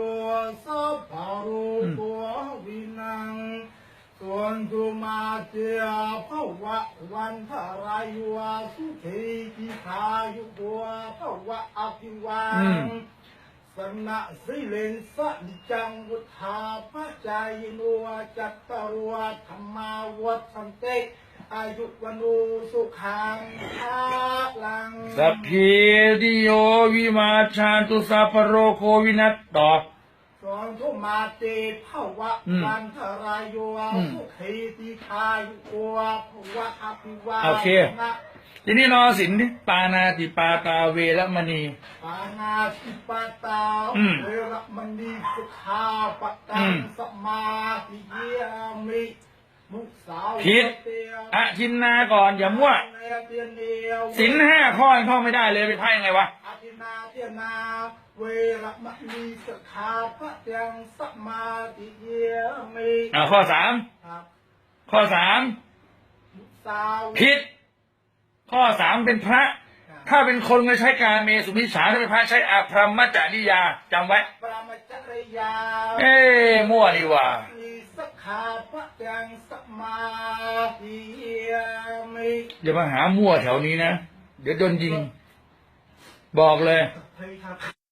ตัวสัพพารุตัววินัง ส่วนตุมาเตียภวะวันทรายวาสุขีกิทายุตัวภวะอภิวังมสนะสิเลนสัจจังวุธาพระจนัวจัตตารวธรรมาวัฏันเตอายุวนูสุขังภาลัง สัพเพติโยวิมาชานตุสัพพโรโควินัสต่อสอนทุมาเตภวะอืมวันทรายโยอืมสุขีติทายุตัวภวะอภิวังโอเคนะทีนี้นอสินดิปานาติปาตาเวรมณี ปานาติปาตาอืมเวรมณีสุขาปตัอืงมสมาธิเยมิมุสาวผิดเตียอะทินนาก่อนอย่ามั่ว เนเตียนเดียวสินห้าข้อยังท่องไม่ได้เลยไปพายยังไงวะอาทินาเทียนาเวรมณีสุขาปตังสมาธิเยมิอ่าข้อสามครับข้อสามมุสาวผิด ข้อสามเป็นพระ ถ้าเป็นคนก็ใช้การเมสุมิฉาถ้าเป็นพระใช้อาพรหมจริยาจำไว้ปรมาจริยาเอ้มั่วนี่ว่ามีสักขาปตังสมาธิเยมิ อย่ามาหามั่วแถวนี้นะ เดี๋ยวโดนยิง บอกเลย